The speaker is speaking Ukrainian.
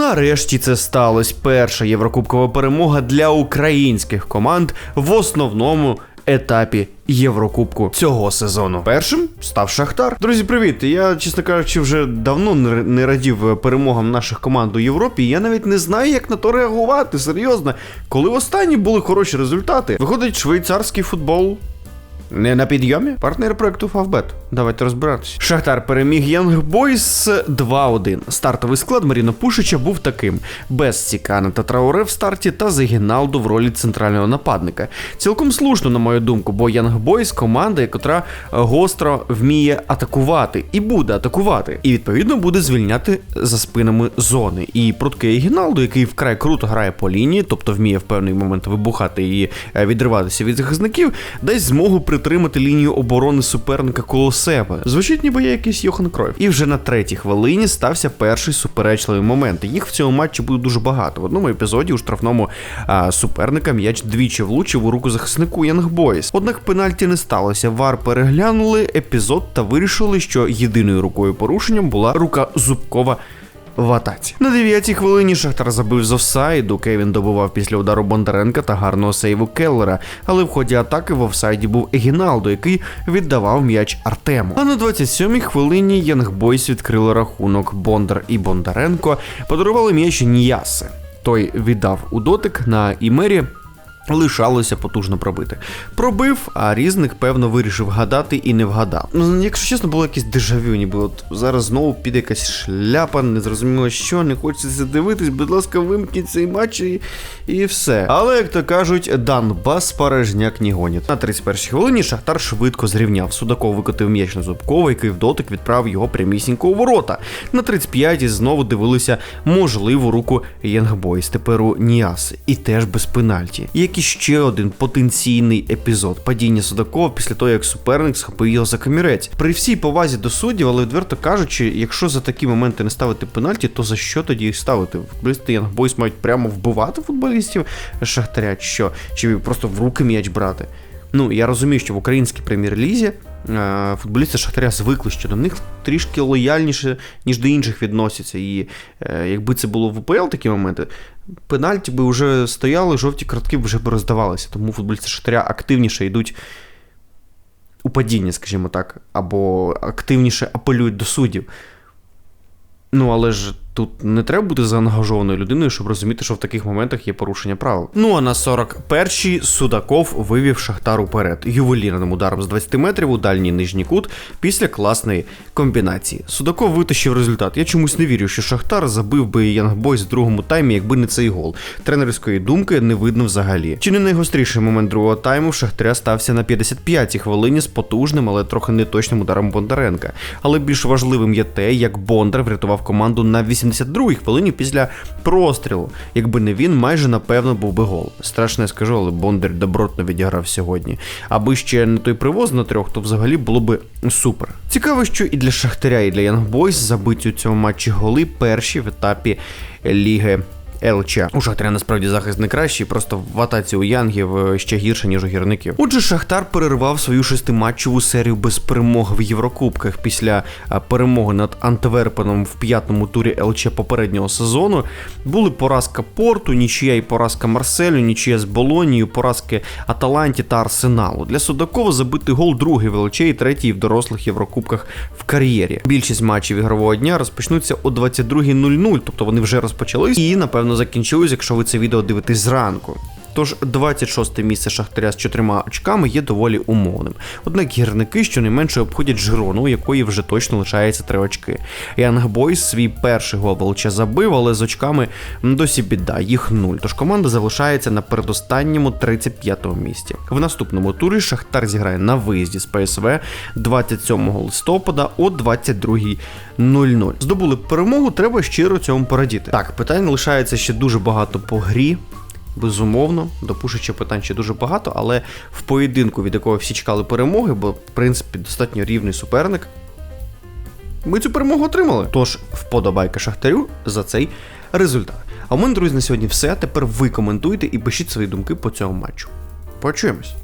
Нарешті це сталося. Перша єврокубкова перемога для українських команд в основному етапі Єврокубку цього сезону. Першим став Шахтар. Друзі, привіт! Я, чесно кажучи, вже давно не радів перемогам наших команд у Європі. Я навіть не знаю, як на то реагувати. Серйозно, коли останні були хороші результати, виходить швейцарський футбол. Не на підйомі? Партнер проекту Фавбет. Давайте розбиратися. Шахтар переміг Янг Бойс 2-1. Стартовий склад Маріно Пушича був таким: без Цікана та Трауре в старті та Загіналду в ролі центрального нападника. Цілком слушно, на мою думку, бо Янг Бойс команда, яка гостро вміє атакувати і буде атакувати. І відповідно буде звільняти за спинами зони. І пруткий Гіналду, який вкрай круто грає по лінії, тобто вміє в певний момент вибухати і е, відриватися від захисників, дасть змогу при притримати лінію оборони суперника коло себе. Звучить, ніби є якийсь Йохан Кройф. І вже на третій хвилині стався перший суперечливий момент. Їх в цьому матчі буде дуже багато. В одному епізоді у штрафному а, суперника м'яч двічі влучив у руку захиснику Янг Бойс. Однак пенальті не сталося. Вар переглянули епізод та вирішили, що єдиною рукою порушенням була рука Зубкова в атаці. На 9-й хвилині Шахтар забив з офсайду. Кевін добував після удару Бондаренка та гарного сейву Келлера. Але в ході атаки в офсайді був Егіналдо, який віддавав м'яч Артему. А на 27-й хвилині Янгбойс відкрили рахунок. Бондар і Бондаренко подарували м'яч Ніяси. Той віддав у дотик на імері. Лишалося потужно пробити. Пробив, а різник, певно, вирішив гадати і не вгадав. Ну, якщо чесно, було якесь дежавю, ніби от зараз знову піде якась шляпа, не зрозуміло що, не хочеться дивитись, будь ласка, вимкніть цей матч і, і все. Але, як то кажуть, Донбас порожняк не гонять. На 31-й хвилині Шахтар швидко зрівняв. Судаков викотив м'яч на Зубкова, який в дотик відправив його прямісінько у ворота. На 35-й знову дивилися можливу руку Янгбойс, тепер у Ніас, і теж без пенальті. Які і ще один потенційний епізод падіння Судакова після того, як суперник схопив його за камірець. При всій повазі до суддів, але відверто кажучи, якщо за такі моменти не ставити пенальті, то за що тоді їх ставити? Футболісти Янгбойс мають прямо вбивати футболістів Шахтаря, чи що? Чи просто в руки м'яч брати? Ну, я розумію, що в українській прем'єр-лізі футболісти Шахтаря звикли, що до них трішки лояльніше, ніж до інших відносяться. І е, якби це було в УПЛ такі моменти, пенальті би вже стояли, жовті картки вже б роздавалися. Тому футболісти Шахтаря активніше йдуть у падіння, скажімо так, або активніше апелюють до суддів. Ну, але ж Тут не треба бути заангажованою людиною, щоб розуміти, що в таких моментах є порушення правил. Ну а на 41-й Судаков вивів Шахтар уперед ювелірним ударом з 20 метрів у дальній нижній кут після класної комбінації. Судаков витащив результат. Я чомусь не вірю, що Шахтар забив би Янгбойс в другому таймі, якби не цей гол. Тренерської думки не видно взагалі. Чи не найгостріший момент другого тайму в Шахтаря стався на 55-й хвилині з потужним, але трохи неточним ударом Бондаренка. Але більш важливим є те, як Бондар врятував команду на 80 82-й хвилині після прострілу. Якби не він, майже напевно був би гол. Страшно скажу, але Бондар добротно відіграв сьогодні. Аби ще не той привоз на трьох, то взагалі було би супер. Цікаво, що і для Шахтаря, і для Янгбойс забиті у цьому матчі голи перші в етапі Ліги ЛЧ. У Шахтаря насправді захист не кращий, просто в атаці у Янгів е, ще гірше, ніж у гірників. Отже, Шахтар перервав свою шестиматчеву серію без перемог в Єврокубках після е, перемоги над Антверпеном в п'ятому турі ЛЧ попереднього сезону. Були поразка Порту, нічия і поразка Марселю, нічия з Болонією, поразки Аталанті та Арсеналу. Для Судакова забитий гол другий в ЛЧ і третій в дорослих Єврокубках в кар'єрі. Більшість матчів ігрового дня розпочнуться о 22.00, тобто вони вже розпочались і напевно напевно закінчилось, якщо ви це відео дивитесь зранку. Тож 26 місце Шахтаря з чотирма очками є доволі умовним. Однак гірники щонайменше обходять Жирону, у якої вже точно лишається три очки. Янг Бойс свій перший гол Волча забив, але з очками досі біда, їх нуль. Тож команда залишається на передостанньому 35-му місці. В наступному турі Шахтар зіграє на виїзді з ПСВ 27 листопада о 22.00. Здобули перемогу, треба щиро цьому порадіти. Так, питань лишається ще дуже багато по грі. Безумовно, до Пушича питань ще дуже багато, але в поєдинку, від якого всі чекали перемоги, бо, в принципі, достатньо рівний суперник, ми цю перемогу отримали. Тож, вподобайка Шахтарю за цей результат. А у мене, друзі, на сьогодні все. Тепер ви коментуйте і пишіть свої думки по цьому матчу. Почуємось.